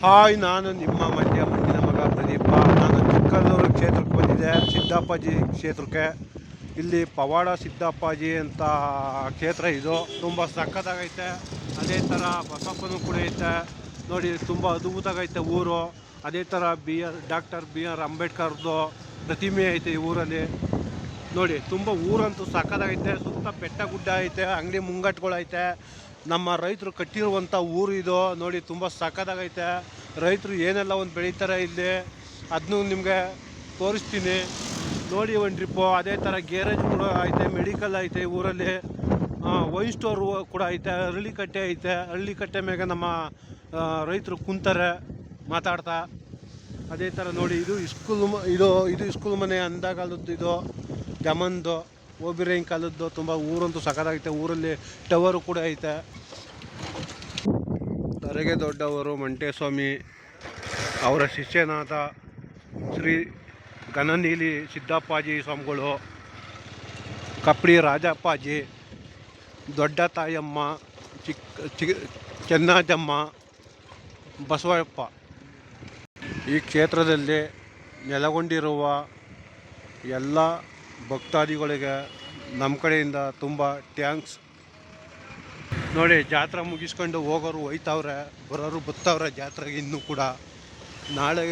Hi, ನಾನು ನಿಮ್ಮ ಮಂಡ್ಯ ಮಂಡಿನ ಮಗ ಪ್ರದೀಪ. ನಾನು ಚಿಕ್ಕಲ್ಲೂರು ಕ್ಷೇತ್ರಕ್ಕೆ ಬಂದಿದ್ದೆ ಸಿದ್ದಪ್ಪಾಜಿ ಕ್ಷೇತ್ರಕ್ಕೆ. ಇಲ್ಲಿ ಪವಾಡ ಸಿದ್ದಪ್ಪಾಜಿ ಅಂತ ಕ್ಷೇತ್ರ ಇದು. ತುಂಬ ಸಕ್ಕತ್ತಾಗೈತೆ ಅದೇ ಥರ ಬಸಪ್ಪನೂ ಕೂಡ ಐತೆ. ನೋಡಿ, ತುಂಬ ಅದ್ಭುತವಾಗೈತೆ ಊರು. ಅದೇ ಥರ B R, doctor B R ಅಂಬೇಡ್ಕರ್ದು ಪ್ರತಿಮೆ ಐತೆ ಈ ಊರಲ್ಲಿ. ನೋಡಿ, ತುಂಬ ಊರಂತೂ ಸಕ್ಕತ್ತಾಗೈತೆ ಸುತ್ತ ಬೆಟ್ಟ ಗುಡ್ಡ ಐತೆ, ಅಂಗಡಿ ಮುಂಗಟ್ಟುಗಳೈತೆ ನಮ್ಮ ರೈತರು ಕಟ್ಟಿರುವಂಥ ಊರು ಇದು. ನೋಡಿ, ತುಂಬ ಸಖತ್ತಾಗೈತೆ. ರೈತರು ಏನೆಲ್ಲ ಒಂದು ಬೆಳೀತಾರೆ ಇಲ್ಲಿ ಅದನ್ನು ನಿಮಗೆ ತೋರಿಸ್ತೀನಿ. ನೋಡಿ ಒಂದು ಟ್ರಿಪ್ಪು, ಅದೇ ಥರ ಗ್ಯಾರೇಜ್ ಕೂಡ ಐತೆ, ಮೆಡಿಕಲ್ ಐತೆ ಊರಲ್ಲಿ. ವೈನ್ ಸ್ಟೋರ್ ಕೂಡ ಐತೆ ಹಳ್ಳಿಕಟ್ಟೆ ಐತೆ. ಹಳ್ಳಿಕಟ್ಟೆ ಮ್ಯಾಗೆ ನಮ್ಮ ರೈತರು ಕುಂತಾರೆ, ಮಾತಾಡ್ತಾ. ಅದೇ ಥರ ನೋಡಿ, ಇದು ಇಸ್ಕೂಲ್ ಇದು ಇದು ಇಸ್ಕೂಲ್ ಮನೆ ಅಂದಾಗಲದ್ದು ಇದು ಜಮನ್ದು ಓಬಿರೇನ್ ಕಾಲದ್ದು ತುಂಬ ಊರಂತೂ ಸಖತ್ತಾಗೈತೆ. ಊರಲ್ಲಿ ಟವರು ಕೂಡ ಐತೆ. ತರಗೆ ದೊಡ್ಡವರು ಮಂಟೇಸ್ವಾಮಿ ಅವರ ಶಿಷ್ಯನಾದ ಶ್ರೀ ಘನನೀಲಿ ಸಿದ್ದಪ್ಪಾಜಿ ಸ್ವಾಮಿಗಳು ಕಪ್ಪಡಿ ರಾಜಪ್ಪಾಜಿ, ದೊಡ್ಡ ತಾಯಮ್ಮ ಚಿಕ್ಕ ಚಿ ಚೆನ್ನಾಜಮ್ಮ ಬಸವಪ್ಪ. ಈ ಕ್ಷೇತ್ರದಲ್ಲಿ ನೆಲೆಗೊಂಡಿರುವ ಎಲ್ಲ ಭಕ್ತಾದಿಗಳಿಗೆ ನಮ್ಮ ಕಡೆಯಿಂದ ತುಂಬ ಟ್ಯಾಂಕ್ಸ್ ನೋಡಿ, ಜಾತ್ರೆ ಮುಗಿಸ್ಕೊಂಡು ಹೋಗೋರು ಹೋಯ್ತವ್ರೆ, ಬರೋರು ಬತ್ತವ್ರೆ ಜಾತ್ರೆಗೆ ಇನ್ನೂ ಕೂಡ. ನಾಳೆ,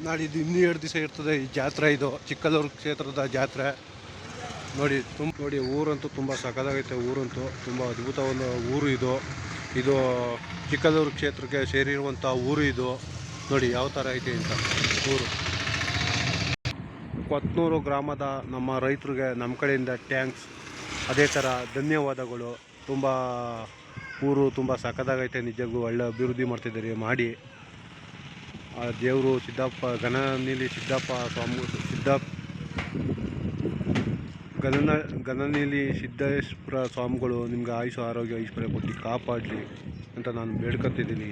ನಾಡಿದ್ದು ಇನ್ನೂ ಎರಡು ದಿವಸ ಇರ್ತದೆ ಈ ಜಾತ್ರೆ ಇದು ಚಿಕ್ಕಲೂರು ಕ್ಷೇತ್ರದ ಜಾತ್ರೆ. ನೋಡಿ, ತುಂಬ, ನೋಡಿ, ಊರಂತೂ ತುಂಬ ಸಖತ್ತಾಗೈತೆ ಊರಂತೂ. ತುಂಬ ಅದ್ಭುತವಾದ ಊರು ಇದು. ಇದು ಚಿಕ್ಕಲೂರು ಕ್ಷೇತ್ರಕ್ಕೆ ಸೇರಿರುವಂಥ ಊರು ಇದು. ನೋಡಿ, ಯಾವ ಥರ ಐತೆ ಅಂತ. ಊರು. ಕೊತ್ನೂರು ಗ್ರಾಮದ ನಮ್ಮ ರೈತರಿಗೆ ನಮ್ಮ ಕಡೆಯಿಂದ ಟ್ಯಾಂಕ್ಸ್ ಅದೇ ಥರ ಧನ್ಯವಾದಗಳು. ತುಂಬ ಊರು ತುಂಬ ಸಖತ್ತಾಗೈತೆ, ನಿಜಕ್ಕೂ ಒಳ್ಳೆ ಅಭಿವೃದ್ಧಿ ಮಾಡ್ತಿದ್ದೀರಿ, ಮಾಡಿ. ಆ ದೇವರು ಸಿದ್ದಪ್ಪ ಗಣನೀಲಿ ಸಿದ್ದಪ್ಪ ಸ್ವಾಮಿ ಸಿದ್ದ ಗಣನ ಗಣನೀಲಿ ಸಿದ್ದೇಶ್ವರ ಸ್ವಾಮಿಗಳು ನಿಮ್ಗೆ ಆಯುಷ, ಆರೋಗ್ಯ, ಐಶ್ವರ್ಯ ಕೊಟ್ಟು ಕಾಪಾಡಲಿ ಅಂತ ನಾನು ಬೇಡ್ಕೊತಿದ್ದೀನಿ.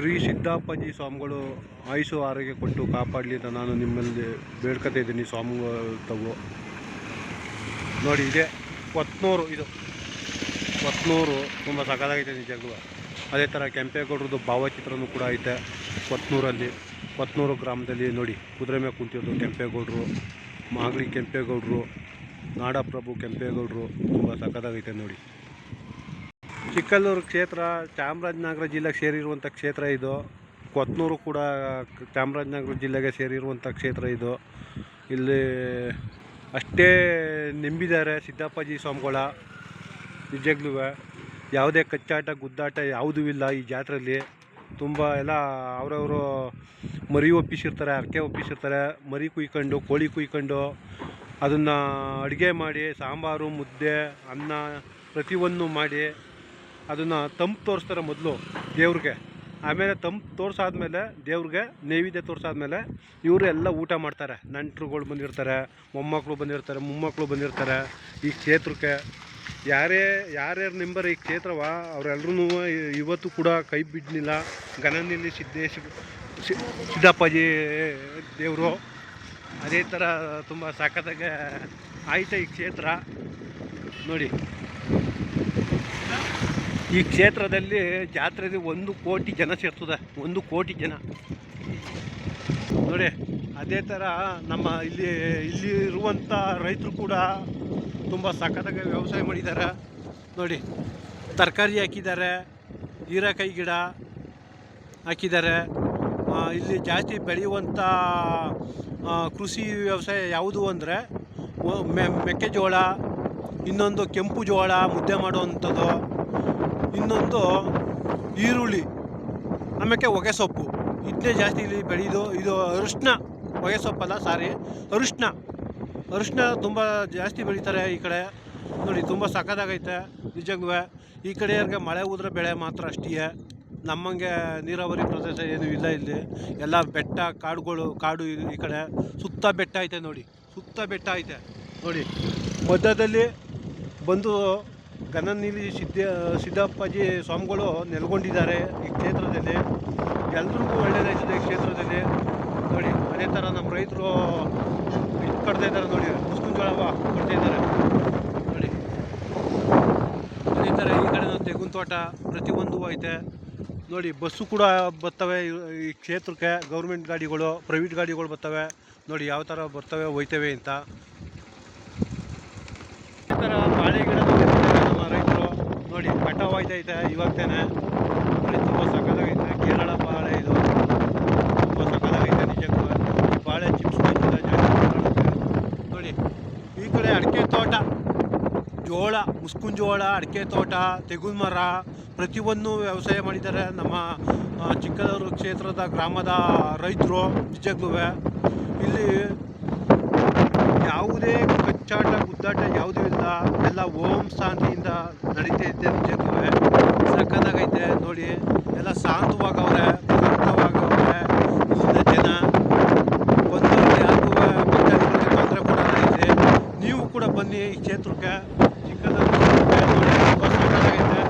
ಶ್ರೀ ಸಿದ್ದಾಪ್ಪಾಜಿ ಸ್ವಾಮಿಗಳು ಆಯುಷು ಆರೋಗ್ಯ ಕೊಟ್ಟು ಕಾಪಾಡಲಿ ಅಂತ ನಾನು ನಿಮ್ಮಲ್ಲಿ ಬೇಡ್ಕೊತಾ ಇದ್ದೀನಿ ಸ್ವಾಮಿಗಳು ತಗೋ. ನೋಡಿ, ಇದೆ ಕೊತ್ನೂರು ಇದು ಕೊತ್ನೂರು ತುಂಬ ಸಕಾಲಾಗೈತೆ ನಿಜಕ್ಕೂ ಅದೇ ಥರ ಕೆಂಪೇಗೌಡ್ರದ್ದು ಭಾವಚಿತ್ರನೂ ಕೂಡ ಐತೆ ಕೊತ್ನೂರಲ್ಲಿ ಕೊತ್ನೂರು ಗ್ರಾಮದಲ್ಲಿ. ನೋಡಿ, ಕುದುರೆ ಮೇಲೆ ಕುಂತಿರೋದು ಕೆಂಪೇಗೌಡರು, ಮಾಗಡಿ ಕೆಂಪೇಗೌಡರು, ನಾಡಪ್ರಭು ಕೆಂಪೇಗೌಡರು, ತುಂಬ ಸಖತ್ತಾಗೈತೆ ನೋಡಿ. ಚಿಕ್ಕಲ್ಲೂರು ಕ್ಷೇತ್ರ, ಚಾಮರಾಜನಗರ ಜಿಲ್ಲೆಗೆ ಸೇರಿರುವಂಥ ಕ್ಷೇತ್ರ ಇದು. ಕೊತ್ನೂರು ಕೂಡ ಚಾಮರಾಜನಗರ ಜಿಲ್ಲೆಗೆ ಸೇರಿರುವಂಥ ಕ್ಷೇತ್ರ ಇದು. ಇಲ್ಲಿ ಅಷ್ಟೇ ನಂಬಿದ್ದಾರೆ ಸಿದ್ದಪ್ಪಾಜಿ ಸ್ವಾಮಿಗಳ ನಿಜಗ್ಲು ಯಾವುದೇ ಕಚ್ಚಾಟ, ಗುದ್ದಾಟ ಯಾವುದೂ ಇಲ್ಲ ಈ ಜಾತ್ರೆಯಲ್ಲಿ ತುಂಬ ಎಲ್ಲ ಅವರವರು ಮರಿ ಒಪ್ಪಿಸಿರ್ತಾರೆ ಅರಕೆ ಒಪ್ಪಿಸಿರ್ತಾರೆ. ಮರಿ ಕುಯ್ಕೊಂಡು, ಕೋಳಿ ಕುಯ್ಕೊಂಡು ಅದನ್ನು ಅಡುಗೆ ಮಾಡಿ, ಸಾಂಬಾರು, ಮುದ್ದೆ, ಅನ್ನ ಪ್ರತಿಯೊಂದು ಮಾಡಿ ಅದನ್ನು ತಂಪು ತೋರಿಸ್ತಾರೆ ಮೊದಲು ದೇವ್ರಿಗೆ. ಆಮೇಲೆ ತಂಪು ತೋರಿಸಾದ್ಮೇಲೆ ದೇವ್ರಿಗೆ ನೈವೇದ್ಯ ತೋರಿಸಾದ್ಮೇಲೆ ಇವರು ಎಲ್ಲ ಊಟ ಮಾಡ್ತಾರೆ. ನೆಂಟ್ರುಗಳು ಬಂದಿರ್ತಾರೆ ಮೊಮ್ಮಕ್ಕಳು ಬಂದಿರ್ತಾರೆ ಮೊಮ್ಮಕ್ಕಳು ಬಂದಿರ್ತಾರೆ ಈ ಕ್ಷೇತ್ರಕ್ಕೆ. ಯಾರೇ, ಯಾರ್ಯಾರು ನಂಬರ್ ಈ ಕ್ಷೇತ್ರವ ಅವರೆಲ್ಲರೂ ಇವತ್ತು ಕೂಡ ಕೈ ಬಿಡ್ಲಿಲ್ಲ. ಗಣನಿಲಿ ಸಿದ್ದೇಶ್ ಸಿದ್ದಪ್ಪಾಜಿ ದೇವರು. ಅದೇ ಥರ ತುಂಬ ಸಖತ್ತಾಗೆ ಆಯಿತು ಈ ಕ್ಷೇತ್ರ. ನೋಡಿ. ಈ ಕ್ಷೇತ್ರದಲ್ಲಿ ಜಾತ್ರೆಗೆ ಒಂದು ಕೋಟಿ ಜನ ಸೇರ್ತದೆ, ಒಂದು ಕೋಟಿ ಜನ. ನೋಡಿ, ಅದೇ ಥರ ನಮ್ಮ ಇಲ್ಲಿ ಇಲ್ಲಿ ಇರುವಂಥ ರೈತರು ಕೂಡ ತುಂಬ ಸಖತ್ತಾಗಿ ವ್ಯವಸಾಯ ಮಾಡಿದ್ದಾರೆ. ನೋಡಿ, ತರಕಾರಿ ಹಾಕಿದ್ದಾರೆ, ಹೀರೆಕಾಯಿ ಗಿಡ ಹಾಕಿದ್ದಾರೆ. ಇಲ್ಲಿ ಜಾಸ್ತಿ ಬೆಳೆಯುವಂಥ ಕೃಷಿ ವ್ಯವಸಾಯ ಯಾವುದು ಅಂದರೆ ಮೆಕ್ಕೆಜೋಳ, ಇನ್ನೊಂದು ಕೆಂಪು ಜೋಳ, ಮುದ್ದೆ ಮಾಡುವಂಥದ್ದು. ಇನ್ನೊಂದು ಈರುಳ್ಳಿ. ಆಮೇಲೆ ಹೊಗೆ ಸೊಪ್ಪು. ಇದನ್ನೇ ಜಾಸ್ತಿ ಇಲ್ಲಿ ಬೆಳೆಯೋದು. ಇದು ಅರಿಶಿನ ಹೊಗೆ ಸೊಪ್ಪಲ್ಲ, ಸಾರಿ. ಅರಿಶಿನ ಅರಿಶಿನ ತುಂಬ ಜಾಸ್ತಿ ಬೆಳೀತಾರೆ ಈ ಕಡೆ. ನೋಡಿ, ತುಂಬ ಸಖತ್ತಾಗೈತೆ. ನಿಜಕ್ಕೂ ಈ ಕಡೆಯವ್ರಿಗೆ ಮಳೆ ಹೋದ್ರೆ ಬೆಳೆ ಮಾತ್ರ ಅಷ್ಟೇ ನಮ್ಮಂಗೆ ನೀರಾವರಿ ಪ್ರದೇಶ ಏನೂ ಇಲ್ಲ ಇಲ್ಲಿ. ಎಲ್ಲ ಬೆಟ್ಟ, ಕಾಡುಗಳು, ಕಾಡು ಈ ಕಡೆ. ಸುತ್ತ ಬೆಟ್ಟ ಐತೆ ನೋಡಿ. ಸುತ್ತ ಬೆಟ್ಟ ಐತೆ. ನೋಡಿ, ಮಧ್ಯದಲ್ಲಿ ಬಂದು ಗಣನೀಲಿ ಸಿದ್ಧ, ಸಿದ್ದಪ್ಪಾಜಿ ಸ್ವಾಮಿಗಳು ನೆಲೆಗೊಂಡಿದ್ದಾರೆ ಈ ಕ್ಷೇತ್ರದಲ್ಲಿ. ಎಲ್ರಿಗೂ ಒಳ್ಳೆಯದಾಗಿದೆ ಈ ಕ್ಷೇತ್ರದಲ್ಲಿ. ನೋಡಿ, ಅದೇ ಥರ ನಮ್ಮ ರೈತರು ಇದು ಕಟ್ತಾ ಇದ್ದಾರೆ ನೋಡಿ ಮುಸ್ಕಿನ ಜೋಳ ಕಟ್ತಾ ಇದ್ದಾರೆ. ನೋಡಿ. ಅದೇ ಥರ ಈ ಕಡೆ ತೆಗುನ್ ತೋಟ ಪ್ರತಿಯೊಂದು ಐತೆ. ನೋಡಿ, ಬಸ್ಸು ಕೂಡ ಬರ್ತವೆ ಈ- ಈ ಕ್ಷೇತ್ರಕ್ಕೆ. ಗೌರ್ಮೆಂಟ್ ಗಾಡಿಗಳು, ಪ್ರೈವೇಟ್ ಗಾಡಿಗಳು ಬರ್ತವೆ. ನೋಡಿ, ಯಾವ ಥರ ಬರ್ತವೆ, ಹೋಯ್ತವೆ ಅಂತ ಈ ಥರ ಬಾಳೆ ಗಿಡ ನೆಟ್ಟಿದ್ದಾರೆ ನಮ್ಮ ರೈತರು ನೋಡಿ ಕಟಾವ್ ಇವಾಗ ತಾನೆ ನೋಡಿ, ತುಂಬ ಸಕ್ಕತ್ತಾಗೈತೆ ಕೇರಳ ಬಾಳೆ ಇದು, ತುಂಬ ಸಕ್ಕತ್ತಾಗೈತೆ ನಿಜಕ್ಕೂ. ಈ ಬಾಳೆ ಚಿಪ್ಸ್ ನೋಡಿ, ಈ ಕಡೆ ಅಡಿಕೆ ತೋಟ, ಜೋಳ, ಮುಸ್ಕುನ್ ಜೋಳ, ಅಡಿಕೆ ತೋಟ ತೆಗುಲ್ ಮರ ಪ್ರತಿಯೊಂದು ವ್ಯವಸಾಯ ಮಾಡಿದ್ದಾರೆ ನಮ್ಮ ಚಿಕ್ಕದೂರು ಕ್ಷೇತ್ರದ ಗ್ರಾಮದ ರೈತರು ನಿಜಕ್ಕೂ ಇಲ್ಲಿ ಯಾವುದೇ ಕಚ್ಚಾಟ ಗುದ್ದಾಟ ಯಾವುದೂ ಇಲ್ಲ, ಎಲ್ಲ ಓಂ ಶಾಂತಿಯಿಂದ ಇದೆ ನಿಜಕ್ಕೂ ಸಕ್ಕತ್ತಾಗೈತೆ ನೋಡಿ. ಎಲ್ಲ ಶಾಂತವಾಗವ್ರೆ ಶಾಂತವಾಗವ್ರೆ ಇಲ್ಲಿನ ಜನ ಬಂದವ್ರಿಗೆ ಯಾರಿಗೂ ಭಕ್ತಾದಿಗಳಿಗೆ ತೊಂದರೆ ಕೊಡೋದೈತೆ ನೀವು ಕೂಡ ಬನ್ನಿ ಈ ಕ್ಷೇತ್ರಕ್ಕೆ. ತುಂಬ ಸಕ್ಕತ್ತಾಗೈತೆ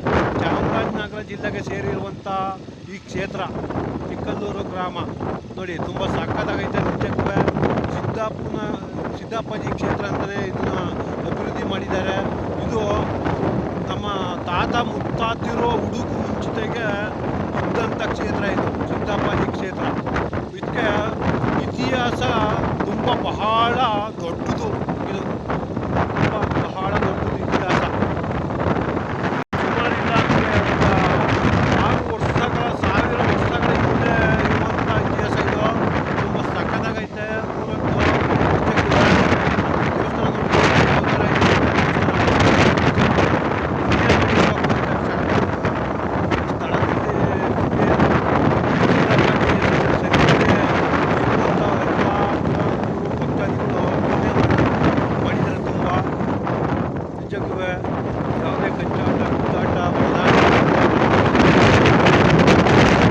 ಚಾಮರಾಜನಗರ ಜಿಲ್ಲೆಗೆ ಸೇರಿರುವಂಥ ಈ ಕ್ಷೇತ್ರ, ಚಿಕ್ಕಲ್ಲೂರು ಗ್ರಾಮ. ನೋಡಿ, ತುಂಬ ಸಕ್ಕತ್ತಾಗೈತೆ ನಿಜಕ್ಕೂ ಸಿದ್ದಾಪುನ ಸಿದ್ದಾಪ್ಪಾಜಿ ಕ್ಷೇತ್ರ ಅಂತಲೇ ಇದನ್ನು ಅಭಿವೃದ್ಧಿ ಮಾಡಿದ್ದಾರೆ. ಇದು ನಮ್ಮ ತಾತ ಮುತ್ತಾತಿರೋ ಹುಡುಕು ಮುಂಚಿತೆಗೆ ಇದ್ದಂಥ ಕ್ಷೇತ್ರ ಇದು ಸಿದ್ದಪ್ಪಾಜಿ ಕ್ಷೇತ್ರ. ಇದಕ್ಕೆ ಇತಿಹಾಸ ತುಂಬ ಬಹಳ ದೊಡ್ಡದು. ಇದು ತುಂಬ ಬಹಳ ದೊಡ್ಡದು ಇತಿಹಾಸ ಸುಮಾರಿಲ್ಲ ಅಂದರೆ ಒಂದು ಆರು ವರ್ಷಗಳ ಸಾವಿರ ವರ್ಷಗಳ ಹಿಂದೆ ಇರುವಂಥ ಇತಿಹಾಸ ಇದು ತುಂಬ ಸಕ್ಕತ್ತಾಗೈತೆ ಊರದ್ದು ದೇವಸ್ಥಾನ ನೋಡ್ಬೋದು ಯಾವ ಥರ ಇದೆ ಮಾಡಿದ್ದಾರೆ ತುಂಬ ನಿಜಕ್ಕೂ ಯಾವುದೇ ಕಚ್ಚಾಟ ಕುತ್ತಾಟ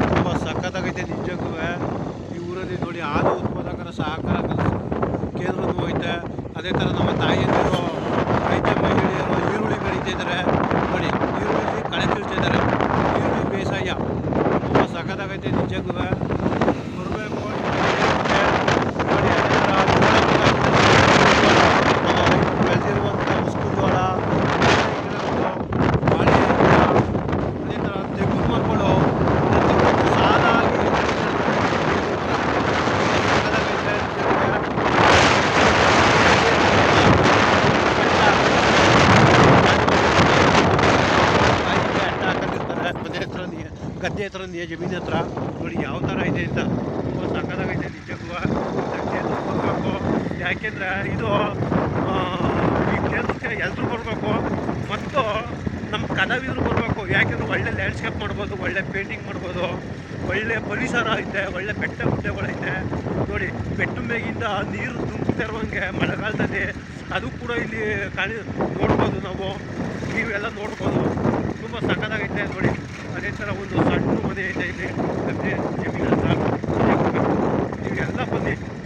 ತುಂಬ ಸಖತ್ತಾಗೈತೆ ನಿಜಕ್ಕೂ ಈ ಊರಲ್ಲಿ ನೋಡಿ ಹಾಲು ಉತ್ಪಾದಕರ ಸಹಕಾರ ಕೇಂದ್ರದ್ದು ಐತೆ ಅದೇ ಥರ ನಮ್ಮ ತಾಯಿಯಂದಿರು ರೈತ ಮಹಿಳೆಯರು ಈರುಳ್ಳಿ ಬೆಳೀತಾ ಇದ್ದಾರೆ ನೋಡಿ ಈರುಳ್ಳಿ ಕಳೆ ಕೀಳ್ತಾ ಇದ್ದಾರೆ ಈರುಳ್ಳಿ ಬೇಸಾಯ ತುಂಬ ಸಖತ್ತಾಗೈತೆ ನಿಜಕ್ಕೂ ಬರಬೇಕು ನೋಡಿ ಅದೇ ಥರ ಬೆಳೆದಿರುವಂಥ ಮುಸ್ಕು ಜೋಳ ಬಾಳೆ ಗಿಡ, ಅದೇ ಥರ ತೆಂಗಿನ ಮರಗಳು ಪ್ರತಿಯೊಂದು ಸಾಲಾಗಿ ಸಕ್ಕತ್ತಾಗೈತೆ ನಿಜಕ್ಕೂ. ಬಾಯಿಗೆ ಅಡ್ಡ ಹಾಕೊಂಡಿರ್ತಾರೆ ಮನೆ ಹತ್ರ ನೀ- ನೀ ಜಮೀನ್ ಹತ್ರ ನೋಡಿ ಯಾವ ಥರ ಇದೆ ಅಂತ. ತುಂಬ ಸಕ್ಕತ್ತಾಗೈತೆ ನಿಜಕ್ಕೂ. ಬರ್ಬೇಕು? ಯಾಕೆಂದರೆ ಇದು ಈ ಕ್ಷೇತ್ರಕ್ಕೆ ಎಲ್ಲರೂ ಬರಬೇಕು, ಮತ್ತು ನಮ್ಮ ಕಲಾವಿದರು ಬರಬೇಕು. ಯಾಕೆಂದ್ರೆ ಒಳ್ಳೆ ಲ್ಯಾಂಡ್ಸ್ಕೇಪ್ ಮಾಡ್ಬೋದು, ಒಳ್ಳೆ ಪೇಂಟಿಂಗ್ ಮಾಡ್ಬೋದು, ಒಳ್ಳೆ ಪರಿಸರ ಐತೆ, ಒಳ್ಳೆ ಬೆಟ್ಟ ಗುಡ್ಡೆಗಳೈತೆ ನೋಡಿ, ಬೆಟ್ಟ ಮೇಗಿಂದ ನೀರು ತುಂಬುತ್ತಾ ಇರುವಂಗೆ ಮಳೆಗಾಲದಲ್ಲಿ ಅದು ಕೂಡ ಇಲ್ಲಿ ಕಾಣಿ, ನೋಡ್ಬೋದು ನಾವು. ನೀವೆಲ್ಲ ನೋಡ್ಬೋದು. ತುಂಬ ಸಣ್ಣದಾಗೈತೆ ನೋಡಿ. ಅದೇ ಥರ ಒಂದು ಸಣ್ಣ ಮನೆ ಐತೆ ಇಲ್ಲಿ. ಜಮೀನು ಹತ್ರ ನೀವೆಲ್ಲ ಬನ್ನಿ.